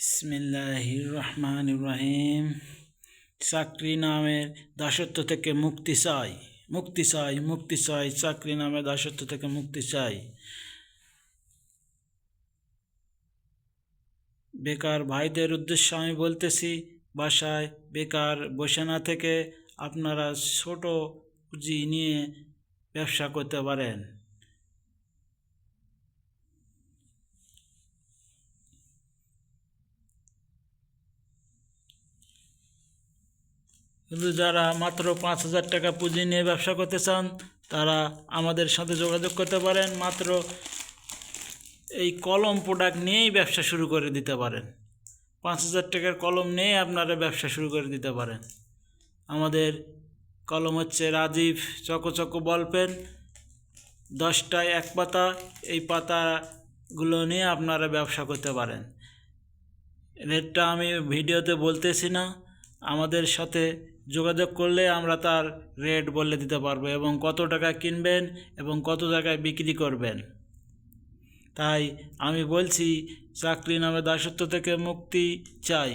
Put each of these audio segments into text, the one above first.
বিসমিল্লাহির রহমান রহিম। চাকরি নামের দাসত্ব থেকে মুক্তি চাই মুক্তি চাই মুক্তি চাই চাকরি নামে দাসত্ব থেকে মুক্তি চাই। বেকার ভাইদের উদ্দেশ্যে আমি বলতেছি, বাসায় বেকার বসে না থেকে আপনারা ছোট পুঁজি নিয়ে ব্যবসা করতে পারেন। কিন্তু যারা মাত্র পাঁচ হাজার টাকা পুঁজি নিয়ে ব্যবসা করতে চান, তারা আমাদের সাথে যোগাযোগ করতে পারেন। মাত্র এই কলম প্রোডাক্ট নিয়েই ব্যবসা শুরু করে দিতে পারেন। পাঁচ হাজার টাকার কলম নিয়েই আপনারা ব্যবসা শুরু করে দিতে পারেন। আমাদের কলম হচ্ছে Rajib choco choco ball pen. দশটায় এক পাতা, এই পাতাগুলো নিয়ে আপনারা ব্যবসা করতে পারেন। রেটটা আমি ভিডিওতে বলতেছি না। আমাদের সাথে যোগাযোগ করলে আমরা তার রেট বলে দিতে পারব এবং কত টাকা কিনবেন এবং কত টাকায় বিক্রি করবেন। তাই আমি বলছি, চাকরি নামে দাসত্ব থেকে মুক্তি চাই।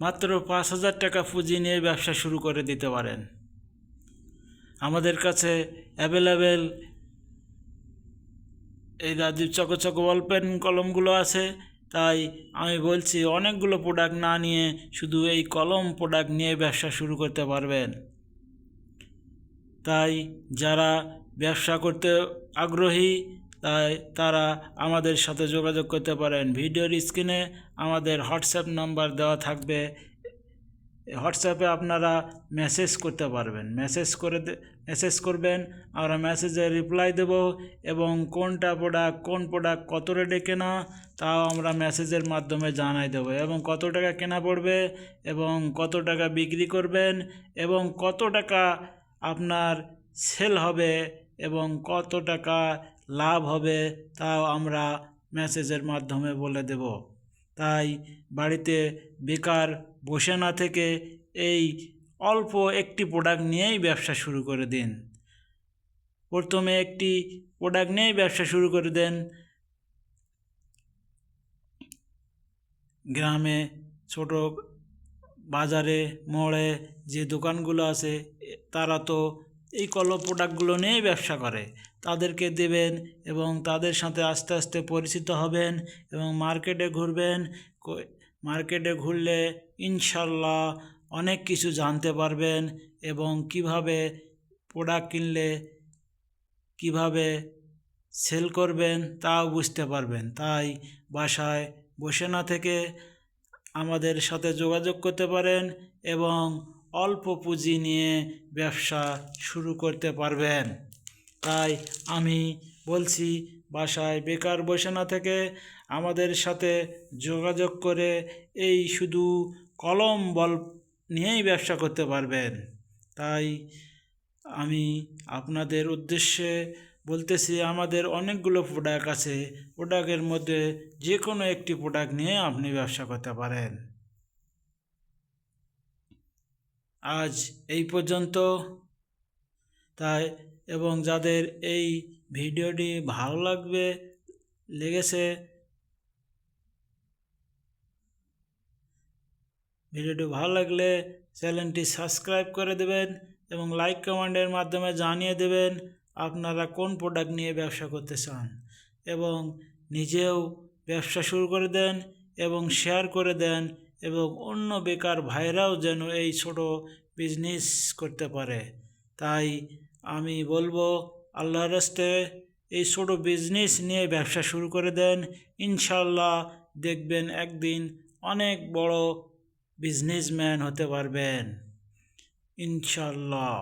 মাত্র পাঁচ হাজার টাকা পুঁজি নিয়ে ব্যবসা শুরু করে দিতে পারেন। আমাদের কাছে অ্যাভেলেবেল এই Rajib choco choco ball pen কলমগুলো আছে। তাই আমি বলছি অনেকগুলো প্রোডাক্ট না নিয়ে শুধু এই কলম প্রোডাক্ট নিয়ে ব্যবসা শুরু করতে পারবেন। তাই যারা ব্যবসা করতে আগ্রহী, তাই তারা আমাদের সাথে যোগাযোগ করতে পারেন। ভিডিওর স্ক্রিনে আমাদের হোয়াটসঅ্যাপ নাম্বার দেওয়া থাকবে। হোয়াটসঅ্যাপে আপনারা মেসেজ করতে পারবেন। মেসেজ করে মেসেজ করবেন, আমরা মেসেজে রিপ্লাই দেব এবং কোনটা প্রোডাক্ট কোন প্রোডাক্ট কত রেটে কেনা, তাও আমরা মেসেজের মাধ্যমে জানাই দেবো এবং কত টাকা কেনা পড়বে এবং কত টাকা বিক্রি করবেন এবং কত টাকা আপনার সেল হবে এবং কত টাকা লাভ হবে, তাও আমরা মেসেজের মাধ্যমে বলে দেব। তাই বাড়িতে বেকার বসে না থেকে এই অল্প একটি প্রোডাক্ট নিয়েই ব্যবসা শুরু করে দিন। প্রথমে একটি প্রোডাক্ট নিয়েই ব্যবসা শুরু করে দেন। গ্রামে, ছোট বাজারে মোড়ে যে দোকানগুলো আছে তারা তো এই কলম প্রোডাক্টগুলো নিয়েই ব্যবসা করে। তাদেরকে দেবেন এবং তাদের সাথে আস্তে আস্তে পরিচিত হবেন এবং মার্কেটে ঘুরবেন। মার্কেটে ঘুরলে ইনশাল্লাহ অনেক কিছু জানতে পারবেন এবং কীভাবে প্রোডাক্ট কিনলে কীভাবে সেল করবেন তাও বুঝতে পারবেন। তাই বাসায় বসে না থেকে আমাদের সাথে যোগাযোগ করতে পারেন এবং অল্প পুঁজি নিয়ে ব্যবসা শুরু করতে পারবেন। তাই আমি বলছি, বাসায় বেকার বসে না থেকে আমাদের সাথে যোগাযোগ করে এই শুধু কলম বল নিয়েই ব্যবসা করতে পারবেন। তাই আমি আপনাদের উদ্দেশ্যে বলতেছি, আমাদের অনেকগুলো প্রোডাক্ট আছে। প্রোডাক্টের মধ্যে যে কোনো একটি প্রোডাক্ট নিয়ে আপনি ব্যবসা করতে পারেন। আজ এই পর্যন্ত। তাই এবং যাদের এই ভিডিওটি ভালো লাগবে, লেগেছে, ভিডিওটি ভালো লাগলে চ্যানেলটি সাবস্ক্রাইব করে দেবেন এবং লাইক কমেন্টের মাধ্যমে জানিয়ে দেবেন আপনারা কোন প্রোডাক্ট নিয়ে ব্যবসা করতে চান। এবং নিজেও ব্যবসা শুরু করে দেন এবং শেয়ার করে দেন এবং অন্য বেকার ভাইরাও যেন এই ছোট বিজনেস করতে পারে। তাই আমি বলব আল্লাহ রাস্তে এই ছোট বিজনেস নিয়ে ব্যবসা শুরু করে দেন। ইনশাল্লাহ দেখবেন একদিন অনেক বড় বিজনেসম্যান হতে পারবেন। ইনশাল্লাহ